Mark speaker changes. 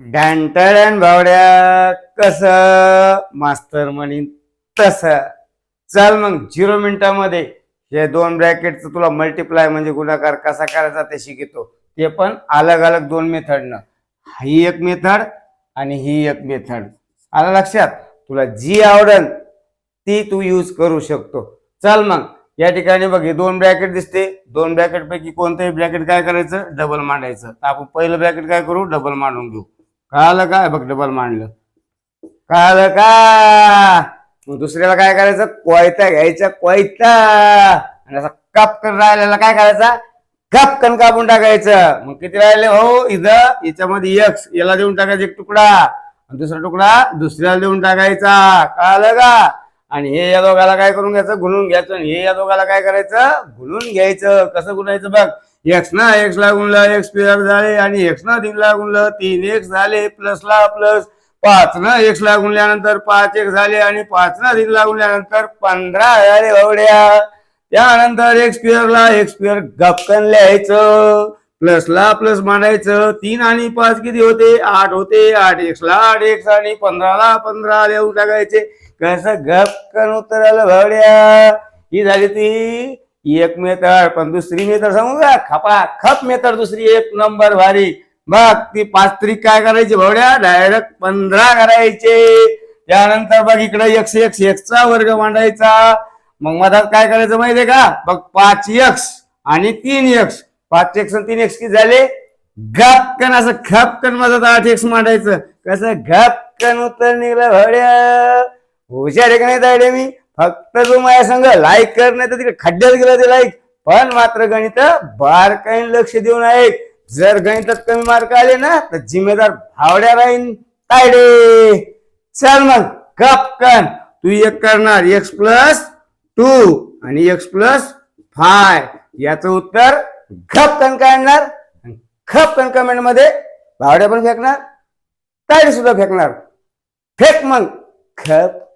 Speaker 1: डॅन्टन भावड्या कस? मास्तर म्हणीन तस. चल मग झिरो मिनिटामध्ये. हे दोन ब्रॅकेटचं तुला मल्टिप्लाय म्हणजे गुणाकार कसा करायचा ते शिकतो. ते पण अलग अलग दोन मेथडनं ही एक मेथड आणि ही एक मेथड आला लक्षात? तुला जी आवडल ती तू यूज करू शकतो. चल मग या ठिकाणी बघ हे दोन ब्रॅकेट दिसते. दोन ब्रॅकेट पैकी कोणतंही ब्रॅकेट काय करायचं? डबल मांडायचं. तर आपण पहिलं ब्रॅकेट काय करू? डबल मांडून घेऊ. कळालं काय बघ डबल मांडलं? कळालं का? मग दुसऱ्याला काय करायचं? कोयता घ्यायचा कोयता. आणि असा कापकन राहिलेला काय करायचा? कापकन कापून टाकायचं. मग किती राहिले? हो इथं याच्यामध्ये यक्स याला देऊन टाकायचा एक तुकडा. आणि दुसरा तुकडा दुसऱ्याला देऊन टाकायचा. कळालं का? आणि हे या दोघाला काय करून घ्यायचं? गुणून घ्यायचं. आणि हे या दोघाला काय करायचं? गुणून घ्यायचं. कसं गुणायचं बघ. एक्स ना एक्स ला गुणलं एक्स प्लस झाले आणि एक्स ना तीन ला गुणलं तीन एक्स झाले प्लस ला प्लस पाच ना एक्स ला गुणल्यानंतर पाच एक झाले आणि पाच ना तीन ला गुणल्यानंतर पंधरा झाले एवढ्या. त्यानंतर एक्स ला एक्स प्युअर गपकन लिहायचं. प्लस ला प्लस मांडायचं तीन आणि पाच किती होते? आठ होते. आठ एक्स ला आठ एक्स आणि पंधराला पंधरा लिहून टाकायचे. कसं गपकन उत्तर आलं भावड्या ही झाली ती एक मेथड पण दुसरी मेथड सांगू का? खपा खप मेथड दुसरी एक नंबर भारी. बघ ती पाच त्रिक काय करायची भावड्या? डायरेक्ट पंधरा करायचे. त्यानंतर बघ इकडे एकशे एकशे एकचा वर्ग मांडायचा. मग मधात काय करायचं माहितीये का? बघ पाच एक्स आणि तीन एक्स पाच एक्स आणि तीन एक्स किती झाले? घपकन असं घपकन मधात आठ एक्स मांडायचं. कसं घपकन उत्तर निघलं भावड्या? हुशार आहे का नाही मी? फक्त तू माझ्या संघ लाईक कर नाही तर तिकडे खड्ड्यात गेलं ते लाईक पण मात्र गणित बारकाईन लक्ष देऊन आहे जर गणितात कमी मार्क आले ना तर जिम्मेदार भावड्या राहीन. तायडे चल मग कपकन तू एक करणार एक्स प्लस टू आणि एक्स प्लस फाय याचं उत्तर घपकन काढणार. आणणार खपकन कमेंटमध्ये भावड्या पण फेकणार तायडे सुद्धा फेकणार. फेक मग खपकन